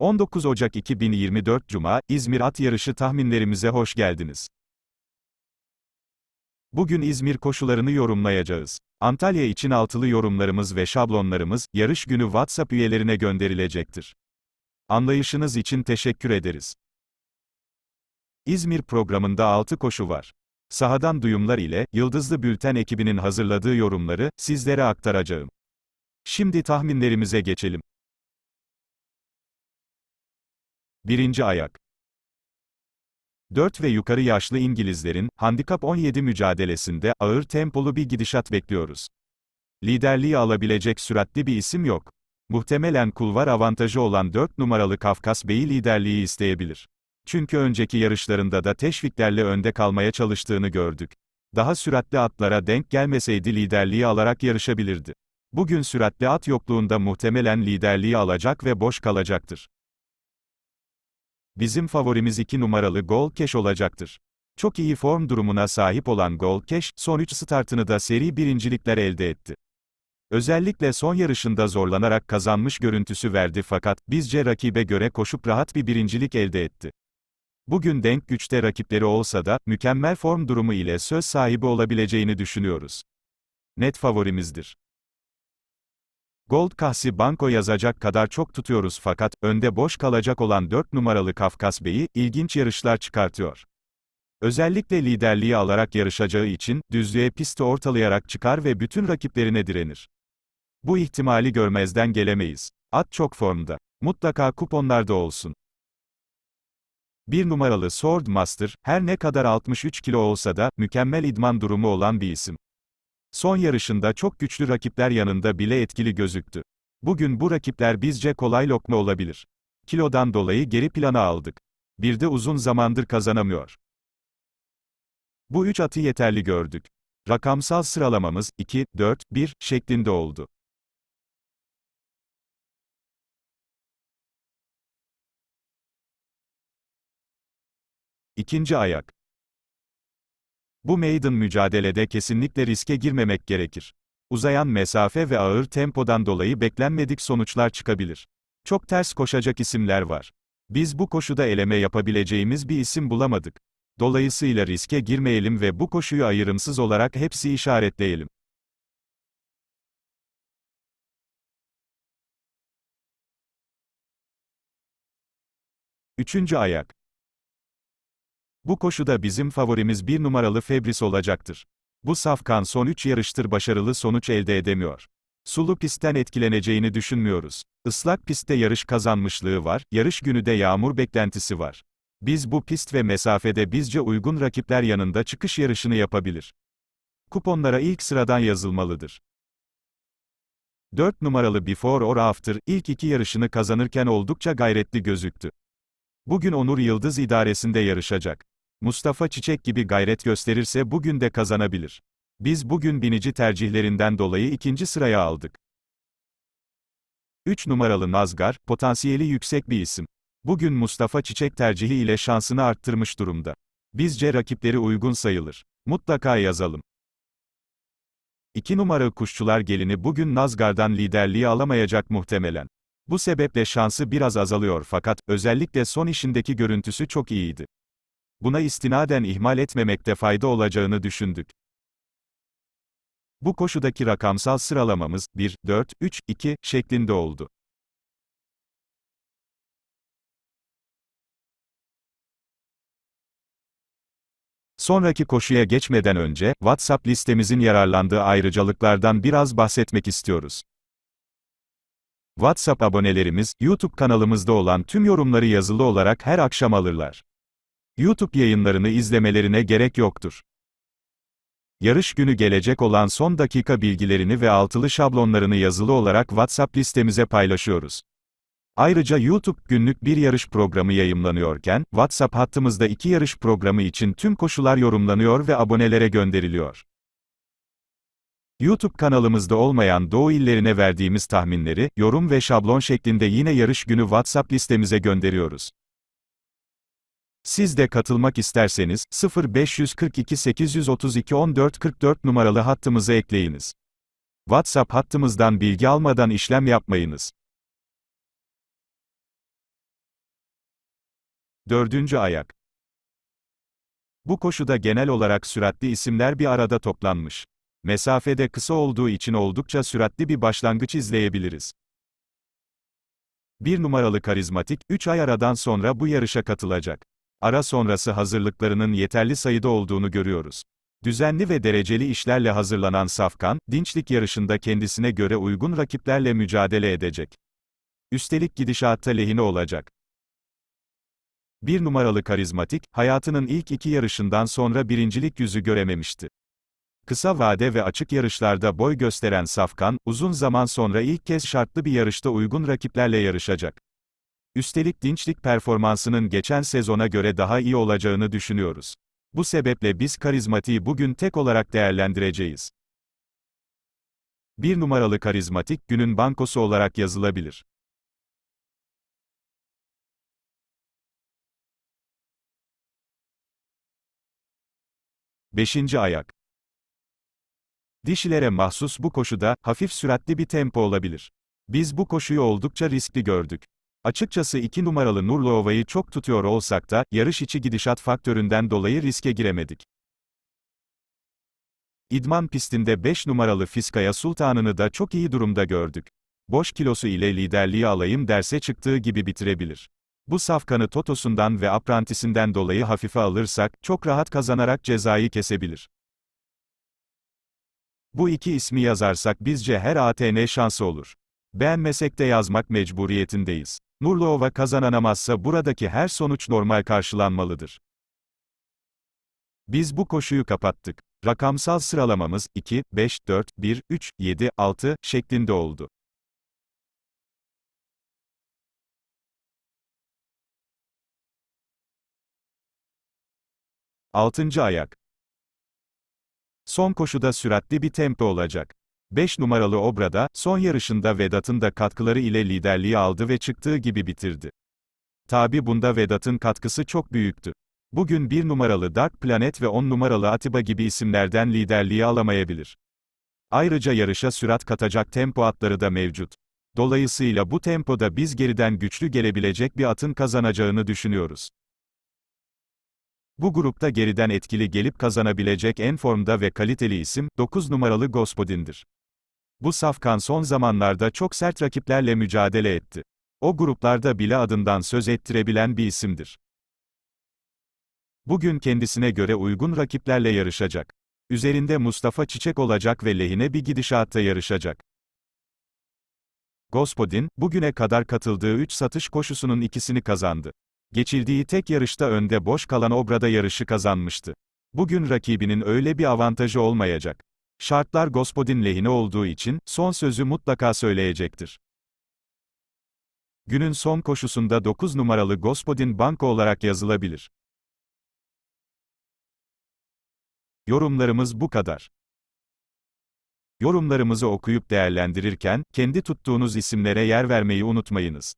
19 Ocak 2024 Cuma, İzmir At Yarışı tahminlerimize hoş geldiniz. Bugün İzmir koşularını yorumlayacağız. Antalya için altılı yorumlarımız ve şablonlarımız, yarış günü WhatsApp üyelerine gönderilecektir. Anlayışınız için teşekkür ederiz. İzmir programında 6 koşu var. Sahadan duyumlar ile, Yıldızlı Bülten ekibinin hazırladığı yorumları, sizlere aktaracağım. Şimdi tahminlerimize geçelim. Birinci ayak. 4 ve yukarı yaşlı İngilizlerin, Handikap 17 mücadelesinde, ağır tempolu bir gidişat bekliyoruz. Liderliği alabilecek süratli bir isim yok. Muhtemelen kulvar avantajı olan 4 numaralı Kafkas Bey'i liderliği isteyebilir. Çünkü önceki yarışlarında da teşviklerle önde kalmaya çalıştığını gördük. Daha süratli atlara denk gelmeseydi liderliği alarak yarışabilirdi. Bugün süratli at yokluğunda muhtemelen liderliği alacak ve boş kalacaktır. Bizim favorimiz 2 numaralı Gold Cash olacaktır. Çok iyi form durumuna sahip olan Gold Cash, son 3 startını da seri birincilikler elde etti. Özellikle son yarışında zorlanarak kazanmış görüntüsü verdi fakat, bizce rakibe göre koşup rahat bir birincilik elde etti. Bugün denk güçte rakipleri olsa da, mükemmel form durumu ile söz sahibi olabileceğini düşünüyoruz. Net favorimizdir. Gold Kahsi banko yazacak kadar çok tutuyoruz fakat, önde boş kalacak olan 4 numaralı Kafkas Bey'i, ilginç yarışlar çıkartıyor. Özellikle liderliği alarak yarışacağı için, düzlüğe pisti ortalayarak çıkar ve bütün rakiplerine direnir. Bu ihtimali görmezden gelemeyiz. At çok formda. Mutlaka kuponlarda olsun. 1 numaralı Sword Master, her ne kadar 63 kilo olsa da, mükemmel idman durumu olan bir isim. Son yarışında çok güçlü rakipler yanında bile etkili gözüktü. Bugün bu rakipler bizce kolay lokma olabilir. Kilodan dolayı geri plana aldık. Bir de uzun zamandır kazanamıyor. Bu üç atı yeterli gördük. Rakamsal sıralamamız 2, 4, 1 şeklinde oldu. İkinci ayak. Bu maiden mücadelede kesinlikle riske girmemek gerekir. Uzayan mesafe ve ağır tempodan dolayı beklenmedik sonuçlar çıkabilir. Çok ters koşacak isimler var. Biz bu koşuda eleme yapabileceğimiz bir isim bulamadık. Dolayısıyla riske girmeyelim ve bu koşuyu ayrımsız olarak hepsi işaretleyelim. Üçüncü ayak. Bu koşuda bizim favorimiz bir numaralı Febris olacaktır. Bu safkan son 3 yarıştır başarılı sonuç elde edemiyor. Sulu pistten etkileneceğini düşünmüyoruz. Islak pistte yarış kazanmışlığı var, yarış günü de yağmur beklentisi var. Biz bu pist ve mesafede bizce uygun rakipler yanında çıkış yarışını yapabilir. Kuponlara ilk sıradan yazılmalıdır. 4 numaralı Before or After, ilk iki yarışını kazanırken oldukça gayretli gözüktü. Bugün Onur Yıldız idaresinde yarışacak. Mustafa Çiçek gibi gayret gösterirse bugün de kazanabilir. Biz bugün binici tercihlerinden dolayı ikinci sıraya aldık. 3 numaralı Nazgar, potansiyeli yüksek bir isim. Bugün Mustafa Çiçek tercihi ile şansını arttırmış durumda. Bizce rakipleri uygun sayılır. Mutlaka yazalım. 2 numaralı Kuşçular gelini bugün Nazgar'dan liderliği alamayacak muhtemelen. Bu sebeple şansı biraz azalıyor fakat, özellikle son işindeki görüntüsü çok iyiydi. Buna istinaden ihmal etmemekte fayda olacağını düşündük. Bu koşudaki rakamsal sıralamamız, 1, 4, 3, 2 şeklinde oldu. Sonraki koşuya geçmeden önce, WhatsApp listemizin yararlandığı ayrıcalıklardan biraz bahsetmek istiyoruz. WhatsApp abonelerimiz, YouTube kanalımızda olan tüm yorumları yazılı olarak her akşam alırlar. YouTube yayınlarını izlemelerine gerek yoktur. Yarış günü gelecek olan son dakika bilgilerini ve altılı şablonlarını yazılı olarak WhatsApp listemize paylaşıyoruz. Ayrıca YouTube günlük bir yarış programı yayımlanıyorken, WhatsApp hattımızda iki yarış programı için tüm koşular yorumlanıyor ve abonelere gönderiliyor. YouTube kanalımızda olmayan Doğu illerine verdiğimiz tahminleri, yorum ve şablon şeklinde yine yarış günü WhatsApp listemize gönderiyoruz. Siz de katılmak isterseniz, 0542 832 14 44 numaralı hattımıza ekleyiniz. WhatsApp hattımızdan bilgi almadan işlem yapmayınız. Dördüncü ayak. Bu koşuda genel olarak süratli isimler bir arada toplanmış. Mesafede kısa olduğu için oldukça süratli bir başlangıç izleyebiliriz. Bir numaralı karizmatik, 3 ay aradan sonra bu yarışa katılacak. Ara sonrası hazırlıklarının yeterli sayıda olduğunu görüyoruz. Düzenli ve dereceli işlerle hazırlanan Safkan, dinçlik yarışında kendisine göre uygun rakiplerle mücadele edecek. Üstelik gidişatta lehine olacak. Bir numaralı karizmatik, hayatının ilk iki yarışından sonra birincilik yüzü görememişti. Kısa vade ve açık yarışlarda boy gösteren Safkan, uzun zaman sonra ilk kez şartlı bir yarışta uygun rakiplerle yarışacak. Üstelik dinçlik performansının geçen sezona göre daha iyi olacağını düşünüyoruz. Bu sebeple biz karizmatiği bugün tek olarak değerlendireceğiz. Bir numaralı karizmatik, günün bankosu olarak yazılabilir. Beşinci ayak. Dişilere mahsus bu koşuda, hafif süratli bir tempo olabilir. Biz bu koşuyu oldukça riskli gördük. Açıkçası 2 numaralı Nurluova'yı çok tutuyor olsak da, yarış içi gidişat faktöründen dolayı riske giremedik. İdman pistinde 5 numaralı Fiskaya Sultanı'nı da çok iyi durumda gördük. Boş kilosu ile liderliği alayım derse çıktığı gibi bitirebilir. Bu safkanı totosundan ve aprantisinden dolayı hafife alırsak, çok rahat kazanarak cezayı kesebilir. Bu iki ismi yazarsak bizce her ATN şansı olur. Beğenmesek de yazmak mecburiyetindeyiz. Nurluova kazanamazsa buradaki her sonuç normal karşılanmalıdır. Biz bu koşuyu kapattık. Rakamsal sıralamamız 2, 5, 4, 1, 3, 7, 6 şeklinde oldu. Altıncı ayak. Son koşuda süratli bir tempo olacak. 5 numaralı Obra'da, son yarışında Vedat'ın da katkıları ile liderliği aldı ve çıktığı gibi bitirdi. Tabi bunda Vedat'ın katkısı çok büyüktü. Bugün 1 numaralı Dark Planet ve 10 numaralı Atiba gibi isimlerden liderliği alamayabilir. Ayrıca yarışa sürat katacak tempo atları da mevcut. Dolayısıyla bu tempoda biz geriden güçlü gelebilecek bir atın kazanacağını düşünüyoruz. Bu grupta geriden etkili gelip kazanabilecek en formda ve kaliteli isim, 9 numaralı Gospodin'dir. Bu safkan son zamanlarda çok sert rakiplerle mücadele etti. O gruplarda bile adından söz ettirebilen bir isimdir. Bugün kendisine göre uygun rakiplerle yarışacak. Üzerinde Mustafa Çiçek olacak ve lehine bir gidişatta yarışacak. Gospodin, bugüne kadar katıldığı 3 satış koşusunun ikisini kazandı. Geçildiği tek yarışta önde boş kalan Obra'da yarışı kazanmıştı. Bugün rakibinin öyle bir avantajı olmayacak. Şartlar Gospodin lehine olduğu için, son sözü mutlaka söyleyecektir. Günün son koşusunda 9 numaralı Gospodin banko olarak yazılabilir. Yorumlarımız bu kadar. Yorumlarımızı okuyup değerlendirirken, kendi tuttuğunuz isimlere yer vermeyi unutmayınız.